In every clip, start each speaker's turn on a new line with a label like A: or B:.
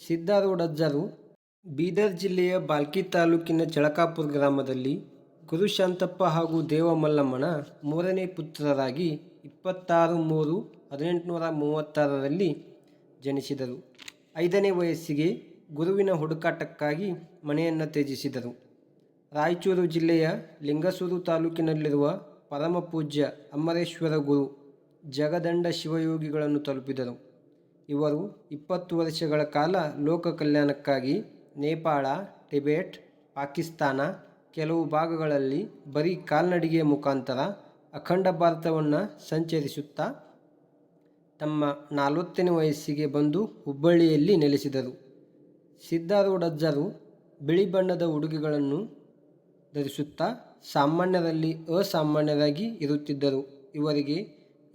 A: ಸಿದ್ದಾರೂಢಜ್ಜರು ಬೀದರ್ ಜಿಲ್ಲೆಯ ಬಾಲ್ಕಿ ತಾಲೂಕಿನ ಚಳಕಾಪುರ ಗ್ರಾಮದಲ್ಲಿ ಗುರುಶಾಂತಪ್ಪ ಹಾಗೂ ದೇವಮಲ್ಲಮ್ಮನ ಮೂರನೇ ಪುತ್ರರಾಗಿ ಇಪ್ಪತ್ತಾರು ಮೂರು ಹದಿನೆಂಟುನೂರ ಮೂವತ್ತಾರರಲ್ಲಿ ಜನಿಸಿದರು. ಐದನೇ ವಯಸ್ಸಿಗೆ ಗುರುವಿನ ಹುಡುಕಾಟಕ್ಕಾಗಿ ಮನೆಯನ್ನು ತ್ಯಜಿಸಿದರು. ರಾಯಚೂರು ಜಿಲ್ಲೆಯ ಲಿಂಗಸೂರು ತಾಲೂಕಿನಲ್ಲಿರುವ ಪರಮಪೂಜ್ಯ ಅಮರೇಶ್ವರ ಗುರು ಜಗದಂಡ ಶಿವಯೋಗಿಗಳನ್ನು ತಲುಪಿದರು. ಇವರು ಇಪ್ಪತ್ತು ವರ್ಷಗಳ ಕಾಲ ಲೋಕ ಕಲ್ಯಾಣಕ್ಕಾಗಿ ನೇಪಾಳ, ಟಿಬೆಟ್, ಪಾಕಿಸ್ತಾನ ಕೆಲವು ಭಾಗಗಳಲ್ಲಿ ಬರೀ ಕಾಲ್ನಡಿಗೆಯ ಮುಖಾಂತರ ಅಖಂಡ ಭಾರತವನ್ನು ಸಂಚರಿಸುತ್ತಾ ತಮ್ಮ ನಲವತ್ತನೇ ವಯಸ್ಸಿಗೆ ಬಂದು ಹುಬ್ಬಳ್ಳಿಯಲ್ಲಿ ನೆಲೆಸಿದರು. ಸಿದ್ಧಾರೂಢಜ್ಜರು ಬಿಳಿ ಬಣ್ಣದ ಉಡುಗೆಗಳನ್ನು ಧರಿಸುತ್ತಾ ಸಾಮಾನ್ಯರಲ್ಲಿ ಅಸಾಮಾನ್ಯರಾಗಿ ಇರುತ್ತಿದ್ದರು. ಇವರಿಗೆ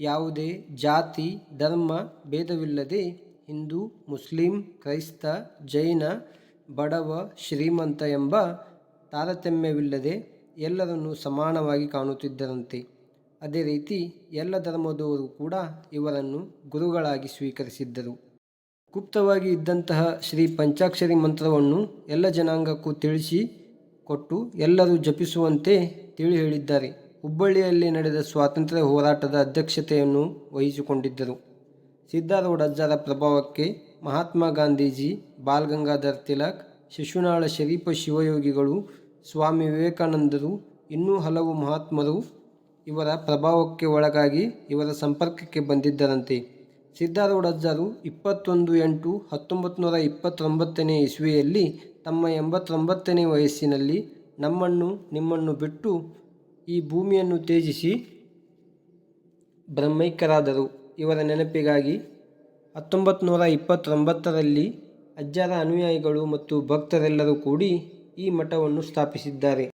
A: ಯಾವುದೇ ಜಾತಿ, ಧರ್ಮ, ಭೇದವಿಲ್ಲದೆ ಹಿಂದೂ, ಮುಸ್ಲಿಂ, ಕ್ರೈಸ್ತ, ಜೈನ, ಬಡವ, ಶ್ರೀಮಂತ ಎಂಬ ತಾರತಮ್ಯವಿಲ್ಲದೆ ಎಲ್ಲರನ್ನೂ ಸಮಾನವಾಗಿ ಕಾಣುತ್ತಿದ್ದರಂತೆ. ಅದೇ ರೀತಿ ಎಲ್ಲ ಧರ್ಮದವರು ಕೂಡ ಇವರನ್ನು ಗುರುಗಳಾಗಿ ಸ್ವೀಕರಿಸಿದ್ದರು. ಗುಪ್ತವಾಗಿ ಇದ್ದಂತಹ ಶ್ರೀ ಪಂಚಾಕ್ಷರಿ ಮಂತ್ರವನ್ನು ಎಲ್ಲ ಜನಾಂಗಕ್ಕೂ ತಿಳಿಸಿ ಕೊಟ್ಟು ಎಲ್ಲರೂ ಜಪಿಸುವಂತೆ ತಿಳಿ ಹೇಳಿದ್ದಾರೆ. ಹುಬ್ಬಳ್ಳಿಯಲ್ಲಿ ನಡೆದ ಸ್ವಾತಂತ್ರ್ಯ ಹೋರಾಟದ ಅಧ್ಯಕ್ಷತೆಯನ್ನು ವಹಿಸಿಕೊಂಡಿದ್ದರು. ಸಿದ್ದಾರೂಢಜ್ಜರ ಪ್ರಭಾವಕ್ಕೆ ಮಹಾತ್ಮ ಗಾಂಧೀಜಿ, ಬಾಲ್ ಗಂಗಾಧರ್ ತಿಲಕ್, ಶಿಶುನಾಳ ಶರೀಫ ಶಿವಯೋಗಿಗಳು, ಸ್ವಾಮಿ ವಿವೇಕಾನಂದರು, ಇನ್ನೂ ಹಲವು ಮಹಾತ್ಮರು ಇವರ ಪ್ರಭಾವಕ್ಕೆ ಒಳಗಾಗಿ ಇವರ ಸಂಪರ್ಕಕ್ಕೆ ಬಂದಿದ್ದರಂತೆ. ಸಿದ್ದಾರೂಢಜ್ಜರು ಇಪ್ಪತ್ತೊಂದು ಎಂಟು ಹತ್ತೊಂಬತ್ತು ನೂರ ಇಪ್ಪತ್ತೊಂಬತ್ತನೇ ಇಸ್ವಿಯಲ್ಲಿ ತಮ್ಮ ಎಂಬತ್ತೊಂಬತ್ತನೇ ವಯಸ್ಸಿನಲ್ಲಿ ನಮ್ಮನ್ನು ನಿಮ್ಮನ್ನು ಬಿಟ್ಟು ಈ ಭೂಮಿಯನ್ನು ತ್ಯಜಿಸಿ ಬ್ರಹ್ಮೈಕ್ಯರಾದರು. ಇವರ ನೆನಪಿಗಾಗಿ ಹತ್ತೊಂಬತ್ತು ನೂರ ಇಪ್ಪತ್ತೊಂಬತ್ತರಲ್ಲಿ ಅಜ್ಜರ ಅನುಯಾಯಿಗಳು ಮತ್ತು ಭಕ್ತರೆಲ್ಲರೂ ಕೂಡಿ ಈ ಮಠವನ್ನು ಸ್ಥಾಪಿಸಿದ್ದಾರೆ.